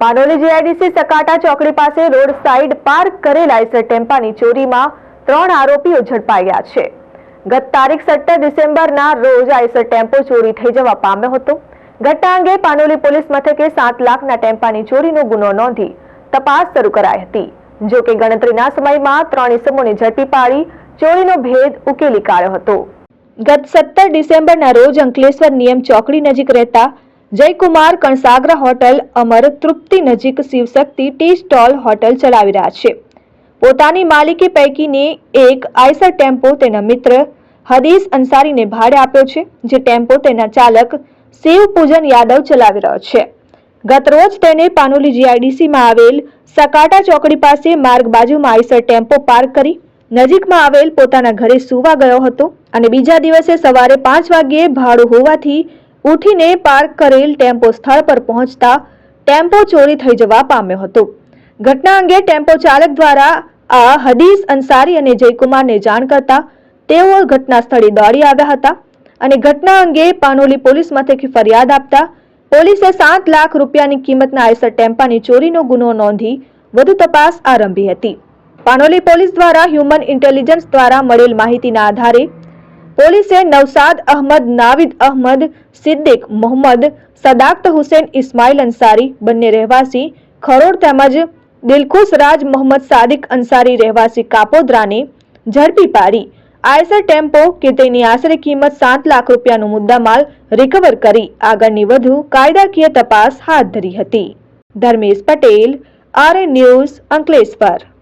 Panoli GIDC Sakata ચોકડી પાસે road side park કરેલા એસર ટેમ્પાની ચોરીમાં ત્રણ આરોપીઓ ઝડપાઈ ગયા છે. ગત તારીખ સત્તર ડિસેમ્બરના રોજ આઈસર ટેમ્પો ચોરી થઈ જવા પામ્યો હતો. ઘટના અંગે પાનોલી પોલીસ મથકે સાત લાખના ટેમ્પાની ચોરીનો ગુનો નોંધી તપાસ શરૂ કરાઈ હતી. જો કે ગણતરીના સમયમાં ત્રણ ઇસમોને ઝડપી પાડી ચોરીનો ભેદ ઉકેલી કાઢ્યો હતો. ગત સત્તર ડિસેમ્બરના રોજ અંકલેશ્વર નિયમ ચોકડી નજીક રહેતા જયકુમાર કણસાગરા હોટલ અમર તૃપ્તિ નજીક શિવશક્તિ ટી સ્ટોલ હોટલ ચલાવી રહ્યા છે. પોતાની માલિકી પૈકીની એક આઈસર ટેમ્પો તેના મિત્ર હદીસ અંસારીને ભાડે આપ્યો છે, જે ટેમ્પો તેના ચાલક શિવ પૂજન યાદવ ચલાવી રહ્યો છે. ગતરોજ તેને પાનોલી જીઆઈડીસીમાં આવેલ સકાટા ચોકડી પાસે માર્ગ બાજુમાં આઈસર ટેમ્પો પાર્ક કરી નજીકમાં આવેલ પોતાના ઘરે સૂવા ગયો હતો અને બીજા દિવસે સવારે પાંચ વાગ્યે ભાડું હોવાથી ઉઠીને પાર્ક કરેલ ટેમ્પો સ્થળ પર પહોંચતા ટેમ્પો ચોરી થઈ જવા પામ્યો હતો. ઘટના અંગે ટેમ્પો ચાલક દ્વારા આ હદીસ અંસારી અને જયકુમારને જાણ કરતા તેઓ ઘટના સ્થળે દોડી આવ્યા હતા અને ઘટના અંગે પાનોલી પોલીસ મથકે ફરિયાદ આપતા પોલીસે સાત લાખ રૂપિયાની કિંમતના આઈસર ટેમ્પાની ચોરીનો ગુનો નોંધી વધુ તપાસ આરંભી હતી. પાનોલી પોલીસ દ્વારા હ્યુમન ઇન્ટેલિજન્સ દ્વારા મળેલ માહિતીના આધારે પોલીસે નવસાદ અહમદ નાવિદ અહમદ, સિદ્દીક મોહમ્મદ, સદાક્ત હુસેન ઇસ્માઇલ અંસારી બંને રહેવાસી, ખરોડ તેમજ દિલખુશ રાજ મોહમ્મદ સાદિક અંસારી રહેવાસી કાપોદ્રાને ઝડપી પાડી. આયસર ટેમ્પો કે તેની આશરે કિંમત સાત લાખ રૂપિયાનો મુદ્દામાલ રિકવર કરી. આગળની વધુ કાયદાકીય તપાસ હાથ ધરી હતી. Dharmesh Patel RA news Ankleshwar.